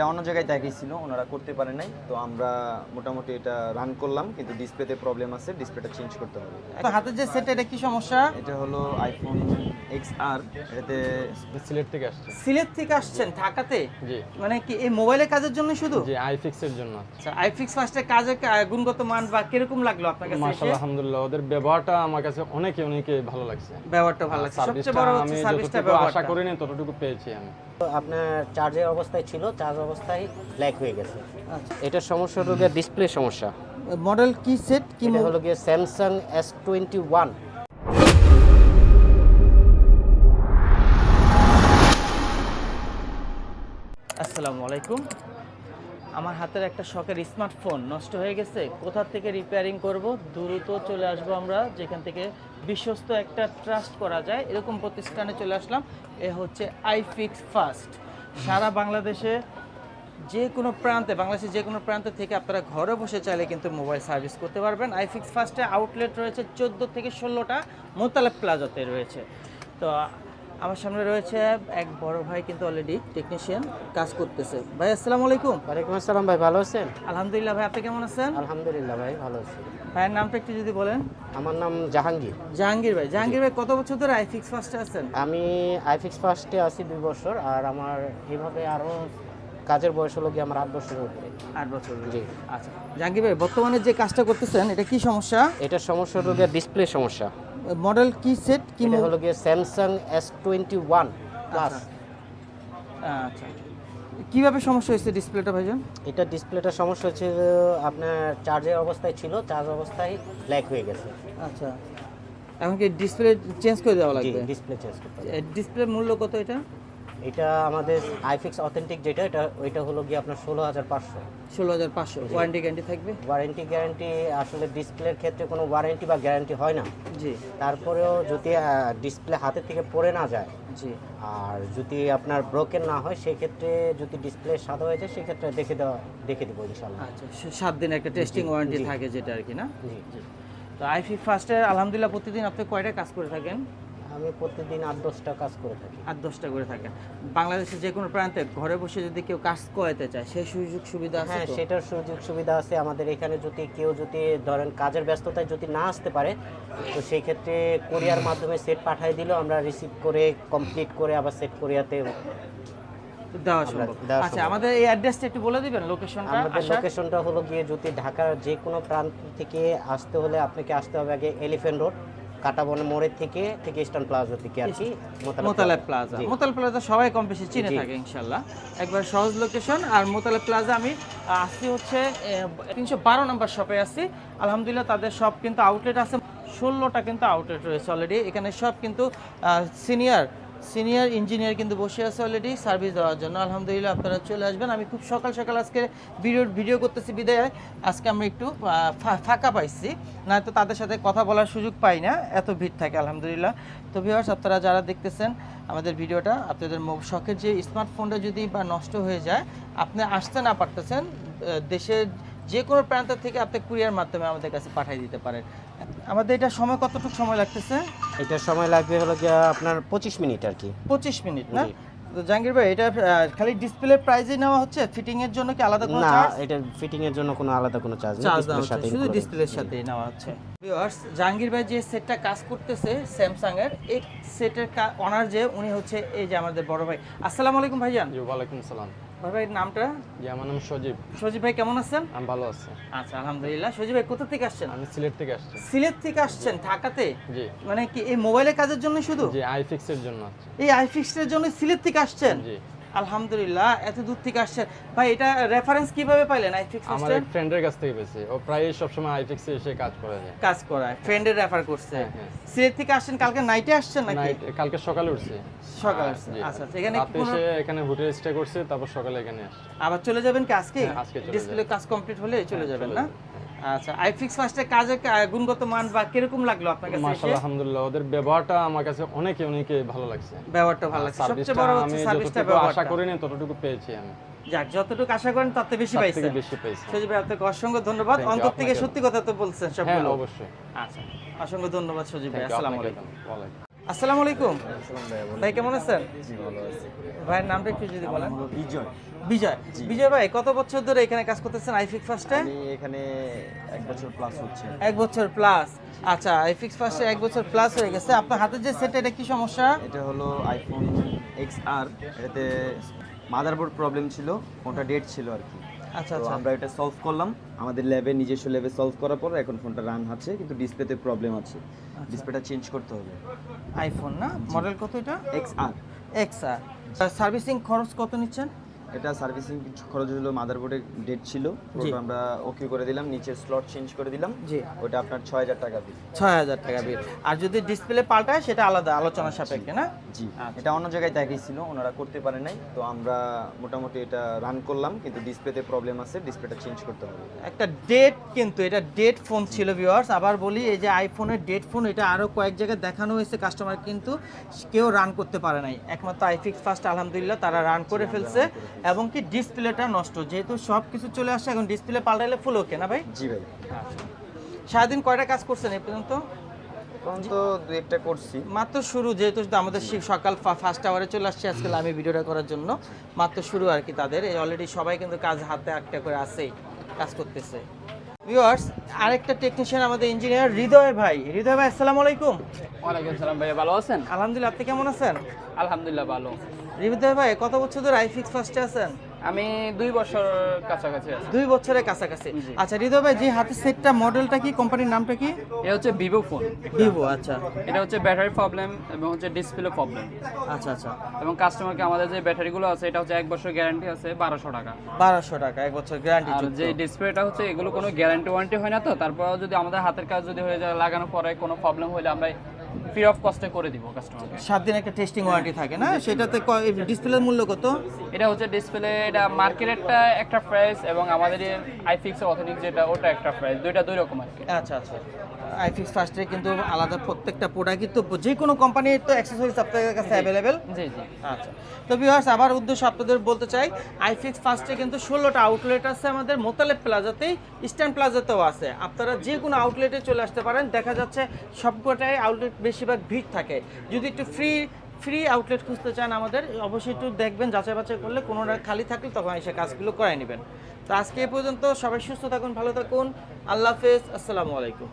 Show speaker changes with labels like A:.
A: এটা অন্য জায়গায় দেখিয়েছিল ছিল ওনারা করতে পারে নাই। তো আমরা মোটামুটি এটা রান করলাম কিন্তু ডিসপ্লেতে প্রবলেম আছে ডিসপ্লেটা চেঞ্জ করতে হবে।
B: হাতের যে সেট এটা কি সমস্যা?
A: এটা হলো আইফোন এক্স আর এটাতে
C: সিলেট থেকে আসছে।
B: সিলেট থেকে আসছেন ঢাকাতে?
C: জি।
B: মানে কি এই মোবাইলের কাজের জন্য শুধু?
C: জি আইফিক্সের জন্য
B: আচ্ছা আইফিক্স ফার্স্টের কাজের গুণগত মান বা কীরকম লাগল আপনার কাছে?
C: মাশাআল্লাহ আলহামদুলিল্লাহ ওদের ব্যবহারটা আমার কাছে অনেকে অনেকে ভালো লাগছে।
B: ব্যবহারটা ভালো লাগছে। সবচেয়ে বড় হচ্ছে সার্ভিসটা
C: যতটুকু আশা করিনি ততটুকু পেয়েছি আমি।
D: তো আপনার চার্জের অবস্থায় ছিল চার্জ অবস্থায় ব্ল্যাক হয়ে গেছে।
B: আচ্ছা।
D: এটার সমস্যা হলো গিয়ে ডিসপ্লে সমস্যা।
B: মডেল কি সেট কি
D: হলো গিয়ে স্যামসাং এস টোয়েন্টি ওয়ান
B: আসসালামু আলাইকুম। আমার হাতের একটা শখের স্মার্টফোন নষ্ট হয়ে গেছে, কোথা থেকে রিপেয়ারিং করব? দ্রুত চলে আসব আমরা, যেখান থেকে বিশ্বস্ত একটা ট্রাস্ট করা যায়। এরকম প্রতিষ্ঠানে চলে আসলাম, এ হচ্ছে আইফিক্স ফার্স্ট সারা বাংলাদেশে যে কোনো প্রান্তে বাংলাদেশের যে কোনো প্রান্ত থেকে আপনারা ঘরে বসে চাইলে কিন্তু মোবাইল সার্ভিস করতে পারবেন। আইফিক্স ফার্স্টে আউটলেট রয়েছে চোদ্দ থেকে ষোলোটা, মোতালেব প্লাজাতে রয়েছে। তো আমার সামনে রয়েছে এক বড় ভাই কিন্তু অলরেডি টেকনিশিয়ান কাজ করতেছে। ভাই আসসালামু আলাইকুম।
D: ওয়ালাইকুম আসসালাম ভাই ভালো আছেন?
B: আলহামদুলিল্লাহ ভাই আপনি কেমন আছেন?
D: আলহামদুলিল্লাহ ভাই ভালো আছি।
B: ভাইয়ের নামটা একটু যদি বলেন।
D: আমার নাম জাহাঙ্গীর।
B: জাহাঙ্গীর ভাই জাহাঙ্গীর ভাই কত বছর ধরে আইফিক্স ফার্স্টে আছেন?
D: আমি আইফিক্স ফার্স্টে আছি দুই বছর আর আমার এইভাবে আরও কাজের বয়স হলো গিয়ে আমার আট বছরের উপরে।
B: আট বছর
D: জি।
B: আচ্ছা জাহাঙ্গীর ভাই বর্তমানে যে কাজটা করতেছেন এটা কি সমস্যা?
D: এটা সমস্যা হলো ডিসপ্লে সমস্যা।
B: মডেল কি সেট? কি
D: হলো গিয়ে Samsung S twenty one plus
B: আচ্ছা। কীভাবে সমস্যা হয়েছে ডিসপ্লেটা ভাইজান?
D: এটা ডিসপ্লেটা সমস্যা হচ্ছে আপনার চার্জের অবস্থায় ছিল চার্জ অবস্থায় ব্ল্যাক হয়ে গেছে।
B: আচ্ছা। এখন কি ডিসপ্লে চেঞ্জ করে দেওয়া লাগবে?
D: ডিসপ্লে চেঞ্জ করতে।
B: ডিসপ্লে মূল্য কত এটা?
D: এটা আমাদের আইফিক্স অথেন্টিক যেটা এটা ওইটা হলো গিয়ে আপনার ষোলো হাজার পাঁচশো।
B: ষোলো হাজার পাঁচশো। ওয়ারেন্টি গ্যারান্টি থাকবে?
D: ওয়ারেন্টি গ্যারান্টি আসলে ডিসপ্লের ক্ষেত্রে কোনো ওয়ারেন্টি বা গ্যারান্টি হয় না।
B: জি।
D: তারপরেও যদি ডিসপ্লে হাতের থেকে পড়ে না যায়
B: জি।
D: আর যদি আপনার ব্রোকেন না হয় সেক্ষেত্রে যদি ডিসপ্লে সাদা হয়ে যায় সেক্ষেত্রে দেখে দেওয়া দেখে দেবো ইনশাল্লাহ
B: আচ্ছা সাত দিন একটা টেস্টিং ওয়ারেন্টি থাকে যেটা আর কি না?
D: জি। জি।
B: তো আইফি ফার্স্টে আলহামদুলিল্লাহ প্রতিদিন আপনি কয়টা কাজ করে থাকেন?
D: আমি প্রতিদিন আট দশটা কাজ করে থাকি।
B: আট দশটা করে থাকেন বাংলাদেশের যে কোনো প্রান্তে ঘরে বসে যদি কেউ কাজ করাতে চায় সেই সুযোগ সুবিধা আছে
D: হ্যাঁ সেটার সুযোগ সুবিধা আছে। আমাদের এখানে যদি কেউ যদি ধরেন কাজের ব্যস্ততায় যদি না আসতে পারে তো সেই ক্ষেত্রে কোরিয়ার মাধ্যমে সেট পাঠিয়ে দিলেও আমরা রিসিভ করে কমপ্লিট করে আবার সেট কোরিয়াতে
B: দেওয়া সম্ভব। আচ্ছা আমাদের এই অ্যাড্রেসটা একটু বলে দিবেন লোকেশনটা
D: আমাদের লোকেশনটা হলো গিয়ে যদি ঢাকার যে কোনো প্রান্ত থেকে আসতে হলে আপনাকে আসতে হবে আগে এলিফেন্ট রোড কাটাবন মোড়ের থেকে থেকে ইস্টার্ন প্লাজা থেকে আর কি
B: মোতালেব প্লাজা
D: জি।
B: প্লাজা সবাই কম বেশি চিনে থাকে ইনশাল্লাহ একবার সহজ লোকেশন আর মোতালেব প্লাজা আমি আসছি হচ্ছে তিনশো বারো নম্বর শপে আসছি। আলহামদুলিল্লাহ তাদের সব কিন্তু আউটলেট আছে। ষোলোটা কিন্তু আউটলেট রয়েছে অলরেডি এখানে সব কিন্তু সিনিয়র সিনিয়র ইঞ্জিনিয়ার কিন্তু বসে আছে অলরেডি সার্ভিস দেওয়ার জন্য। আলহামদুলিল্লাহ আপনারা চলে আসবেন। আমি খুব সকাল সকাল আজকে ভিডিও ভিডিও করতেছি, বিদায় আজকে আমরা একটু ফাঁকা পাইছি। নয়তো তাদের সাথে কথা বলার সুযোগ পাই না। এত ভিড় থাকে, আলহামদুলিল্লাহ। তো ভিউয়ার্স আপনারা যারা দেখতেছেন আমাদের ভিডিওটা, আপনাদের শখের যে স্মার্টফোনটা যদি বা নষ্ট হয়ে যায়, আপনি আসতে না পারতেছেন দেশের যে কোনো প্রান্ত থেকে আপনি কুরিয়ার মাধ্যমে আমাদের কাছে পাঠিয়ে দিতে পারেন। আমাদের এটা সময় কতটুকু সময় লাগতেছে?
D: এটার সময় লাগবে হলো গিয়ে আপনার পঁচিশ মিনিট আর কি।
B: পঁচিশ মিনিট না? তো জাহাঙ্গীর ভাই এটা খালি ডিসপ্লে প্রাইজে নেওয়া হচ্ছে ফিটিং এর জন্য কি আলাদা কোনো চার্জ না
D: এটা ফিটিং এর জন্য কোনো আলাদা কোনো চার্জ নেই ডিসপ্লের সাথে
B: শুধু ডিসপ্লের সাথেই নেওয়া হচ্ছে। ভিউয়ার্স জাহাঙ্গীর ভাই যে সেটটা কাজ করতেছে স্যামসাং এর এই সেটের অনার যে উনি হচ্ছে এই যে আমাদের বড় ভাই। আসসালামু আলাইকুম ভাইজান।
C: জি ওয়ালাইকুম সালাম।
B: ভাইয়ের নামটা?
C: জি আমার নাম সজীব।
B: সজীব ভাই কেমন আছেন?
C: আমি ভালো আছি।
B: আচ্ছা আলহামদুলিল্লাহ। সজীব ভাই কোথা থেকে আসছেন?
C: আমি সিলেট থেকে আসছি।
B: সিলেট থেকে আসছেন ঢাকাতে?
C: জি।
B: মানে কি এই মোবাইলের কাজের জন্য শুধু?
C: জি আইফিক্সের জন্য
B: এই আইফিক্স এর জন্য সিলেট থেকে আসছেন?
C: জি।
B: আলহামদুলিল্লাহ এত দূর থেকে আসছেন। ভাই এটা রেফারেন্স কীভাবে পাইলেন আইফিক্স
C: আমার এক ফ্রেন্ডের কাছ থেকে পেয়েছি। ও প্রায় সবসময় আইফিক্সে এসে কাজ করে যায়
B: কাজ করায় ফ্রেন্ডের রেফার করছে।
C: হ্যাঁ, হ্যাঁ।
B: সিলেট থেকে আসছেন কালকে নাইটে আসছেন নাকি?
C: নাইট কালকে সকালে উঠছি।
B: সকালে আসছে।
C: জি।
B: আচ্ছা, আচ্ছা, এখানে
C: এসে এখানে হোটেল স্টে করছে তারপর সকালে এখানে আসছি।
B: আবার চলে যাবেন কি আজকে?
C: হ্যাঁ, আজকে
B: ডিসপ্লে কাজ কমপ্লিট হলে চলে
C: হ্যাঁ,
B: যাবেন না? আচ্ছা আইফিক্স ফার্স্টের গুণগত মান বা কীরকম লাগল আপনার কাছে
C: মাশাআল্লাহ আলহামদুলিল্লাহ। ওদের ব্যবহারটা আমার কাছে অনেকে অনেকে ভালো লাগছে।
B: ব্যবহারটা ভালো লাগছে। সবচেয়ে বড় হচ্ছে সার্ভিসটা
C: যতটুকু আশা করিনি ততটুকু পেয়েছি আমি।
B: যাক যতটুকু আশা করেন থেকে বেশি পাইছেন।
C: বেশি
B: সজীব ভাই আপনাকে অসংখ্য ধন্যবাদ। অন্তর থেকে সত্যি কথা তো বলছেন
C: হ্যাঁ
B: সবগুলো
C: অবশ্যই।
B: আচ্ছা অসংখ্য ধন্যবাদ সজীব ভাই। আসসালামু আলাইকুম।
C: ওয়ালাইকুম
B: আসসালামু আলাইকুম। ভাই কেমন আছেন? ভাইয়ের নামটা একটু যদি বলেন।
A: বিজয়।
B: বিজয়। বিজয় ভাই কত বছর ধরে এখানে কাজ করতেছেন আইফিক্স ফার্স্টে
A: এখানে এক বছর প্লাস হচ্ছে।
B: এক বছর প্লাস আচ্ছা আইফিক্স ফার্স্টে এক বছর প্লাস হয়ে গেছে। আপনার হাতের যে সেট এটা কি সমস্যা?
A: এটা হলো আইফোন এক্স আর এটাতে মাদারবোর্ড প্রবলেম ছিল ফোনটা ডেট ছিল আর কি।
B: আচ্ছা
A: তো
B: আচ্ছা।
A: আমরা এটা সলভ করলাম। আমাদের ল্যাবে নিজস্ব ল্যাবে সলভ করার পর এখন ফোনটা রান আছে কিন্তু ডিসপ্লেতে প্রবলেম আছে। ডিসপ্লেটা চেঞ্জ করতে হবে।
B: আইফোন না? মডেল কত এটা?
A: X R
B: X R servicing খরচ কত নিচ্ছেন?
A: এটা সার্ভিসিং খরচ হলো মাদারবোর্ডে ডেট ছিল। আমরা ওকে করে দিলাম নিচের স্লট চেঞ্জ করে দিলাম।
B: জি।
A: ওটা আপনার ছয় হাজার টাকা বিল
B: ছয় হাজার টাকা বিল আর যদি ডিসপ্লে পাল্টায় সেটা আলাদা আলোচনা সাপেক্ষে না?
A: জি।
B: আচ্ছা।
A: এটা অন্য জায়গায় দেখিয়েছিল ওনারা করতে পারে নাই। তো আমরা মোটামুটি এটা রান করলাম কিন্তু ডিসপ্লেতে প্রবলেম আছে ডিসপ্লেটা চেঞ্জ করতে হবে।
B: একটা ডেট কিন্তু এটা ডেট ফোন ছিল ভিউয়ার্স আবার বলি এই যে আইফোনের ডেট ফোন এটা আরও কয়েক জায়গায় দেখানো হয়েছে কাস্টমার কিন্তু কেউ রান করতে পারে নাই। একমাত্র আইফিক্স ফার্স্ট আলহামদুলিল্লাহ তারা রান করে ফেলছে। এবং কি ডিসপ্লেটা নষ্ট যেহেতু সব কিছু চলে আসছে এখন ডিসপ্লে পাল্টাইলে ফুল ওকে না ভাই?
A: জি ভাই।
B: সারাদিন কয়টা কাজ করছেন এই পর্যন্ত?
A: তো একটা করছি।
B: মাত্র শুরু যেহেতু আমাদের সকাল ফার্স্ট আওয়ারে চলে আসছে আজকে আমি ভিডিওটা করার জন্য। মাত্র শুরু আর কি তাদের। অলরেডি সবাই কিন্তু কাজ হাতে একটা করে আছেই কাজ করতেছে। ভিউয়ার্স আরেকটা টেকনিশিয়ান আমাদের ইঞ্জিনিয়ার হৃদয় ভাই। হৃদয় ভাই আসসালামু আলাইকুম।
E: ওয়ালাইকুম সালাম ভাইয়া ভালো আছেন?
B: আলহামদুলিল্লাহ আপনি কেমন আছেন?
E: আলহামদুলিল্লাহ ভালো।
B: হৃদয় ভাই কত বছর ধরে আইফিক্স ফার্স্টে আছেন?
E: আমি দুই বছর কাছাকাছি আছি।
B: দুই বছরের কাছাকাছি। আচ্ছা হৃদয় ভাই যে হাতের সেটটা মডেলটা কি কোম্পানির নামটা কি?
E: এ হচ্ছে ভিভো ফোন
B: ভিভো আচ্ছা।
E: এটা হচ্ছে ব্যাটারি প্রবলেম এবং হচ্ছে ডিসপ্লে প্রবলেম
B: আচ্ছা আচ্ছা।
E: এবং কাস্টমারকে আমাদের যে ব্যাটারিগুলো আছে এটা হচ্ছে এক বছর গ্যারান্টি আছে বারোশো টাকা।
B: বারোশো টাকা এক বছর গ্যারান্টি
E: আর যে ডিসপ্লেটা হচ্ছে এগুলো কোনো গ্যারান্টি ওয়ারেন্টি হয় না তো তারপরেও যদি আমাদের হাতের কাজ যদি হয়ে যায় লাগানোর পরে কোনো প্রবলেম হলে আমরা ফ্রি অফ কস্টে করে দিব কাস্টমারকে।
B: সাত দিন একটা টেস্টিং ওয়ারেন্টি থাকে না? সেটাতে ডিসপ্লের মূল্য কত?
E: এটা হচ্ছে ডিসপ্লে এটা মার্কেটেরটা একটা প্রাইস এবং আমাদের আইফিক্সের অথেনিক যেটা ওটা একটা প্রাইস দুইটা দুই রকম আর কি।
B: আচ্ছা আচ্ছা। আইফিক্স ফার্স্টে কিন্তু আলাদা প্রত্যেকটা প্রোডাক্টই তো যে কোনো কোম্পানির তো অ্যাক্সেসরিজ আপনাদের কাছে অ্যাভেলেবেল
E: জি জি।
B: আচ্ছা। তো ভিউয়ার্স আবার উদ্দেশ্য আপনাদের বলতে চাই আইফিক্স ফার্স্টে কিন্তু ষোলোটা আউটলেট আছে আমাদের মোতালেব প্লাজাতেই ইস্টার্ন প্লাজাতেও আছে। আপনারা যে কোনো আউটলেটে চলে আসতে পারেন দেখা যাচ্ছে সবকটাই আউটলেট বেশিরভাগ ভিড় থাকে। যদি একটু ফ্রি ফ্রি আউটলেট খুঁজতে চান আমাদের অবশ্যই একটু দেখবেন যাচাই বাছাই করলে কোনো খালি থাকলে তখন এসে কাজগুলো করাই নেবেন। তো আজকে এই পর্যন্ত সবাই সুস্থ থাকুন ভালো থাকুন। আল্লাহ হাফেজ আসসালামু আলাইকুম।